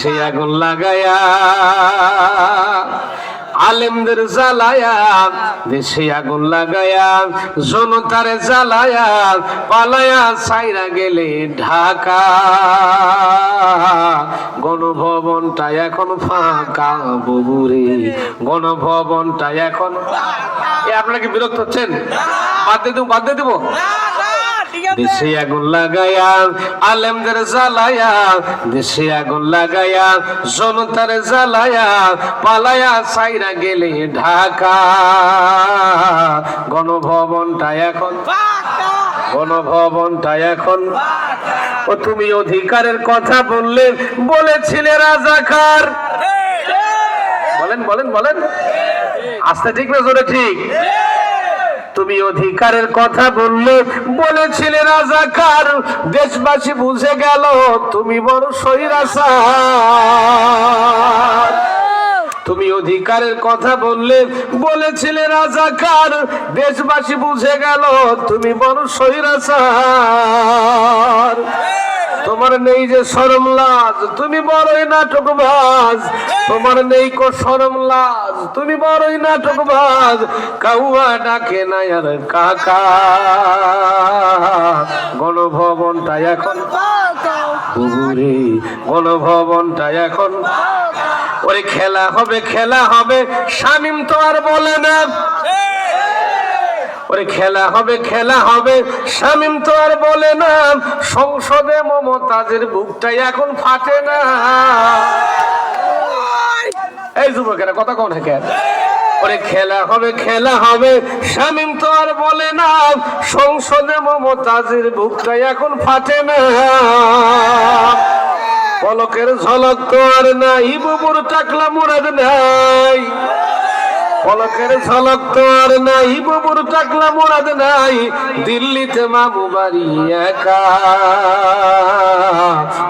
সে আগুন লাগায়া আলেমদের জ্বালায়া দেশে আগুন লাগায়া জনতারে জ্বালায়া পালায়া সাইরা গেলে ঢাকা। গণভবনটা এখন ফাঁকা ববুরে গণভবনটা এখন এ আপনারা কি বিরক্ত হচ্ছেন? বাদ দিয়ে দেবো বাদ দিয়ে দেবো। দেশে আগুন লাগায়া আলেমদের জ্বালায়া দেশে আগুন লাগায়া জনতার জ্বালায়া পালায়া সাইরা গেলে ঢাকা। গণভবনটা এখন গণভবনটা এখন। ও তুমি অধিকারের কথা বললে বলেছিলে রাজাকার। বলেন বলেন বলেন। আস্তে ঠিক না জোরে ঠিক? তুমি অধিকারের কথা বললে, বলেছিলে রাজাকার। দেশবাসী বুঝে গেল, তুমি বড় সৈরাসার তুমি অধিকারের কথা বললে, বলেছিলে রাজাকার। দেশবাসী বুঝে গেল, তুমি বড় সৈরাসার তোমার নেই যে শরম লাজ তুমি বড়ই নাটকবাজ। তোমার নেই কো শরম লাজ তুমি বড়ই নাটকবাজ। কাউয়া ডাকে না আর কাকা। গণভবনটা এখন পুকুরে গণভবনটা এখন ওরে খেলা হবে খেলা হবে, শামিম তো আর বলে না। ওরে খেলা হবে খেলা হবে। শামিম তো আর বলে না, সংসদে মমতাজের বুকটাই এখন ফাটে না। এই যুবকেরা, কথা কোন? হ্যাঁ ওরে খেলা হবে খেলা হবে। শামিম তো আর বলে না, সংসদে মমতাজের বুকটাই এখন ফাটে না। পলকের ঝলক তো আর নাই, বুবুর টাকলা মুরাদ নাই। পলকের ঝলক তো আর নাই, বুবুর টাকলা মোরাদ নাই। দিল্লিতে মামু বাড়ি একা।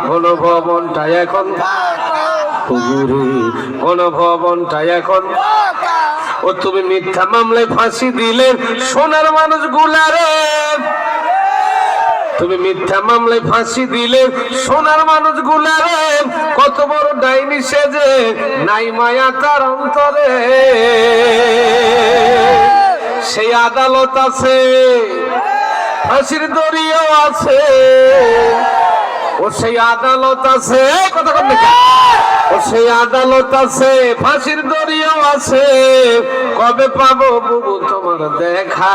হলো ভবনটা এখন কোন ভবনটা এখন। ও তুমি মিথ্যা মামলায় ফাঁসি দিলে, সোনার মানুষ গুলারে তুমি মিথ্যা মামলায় ফাঁসি দিলে সোনার মানুষ গুলারে কত বড় ডাইনি সেজে, নাই মায়া তার অন্তরে। সেই আদালত আছে, ফাঁসির দড়িও আছে। ও সেই আদালত আছে, কথা দেখা ও সেই আদালত আছে, ফাঁসির দড়িও আছে। কবে পাবো বুবু তোমার দেখা?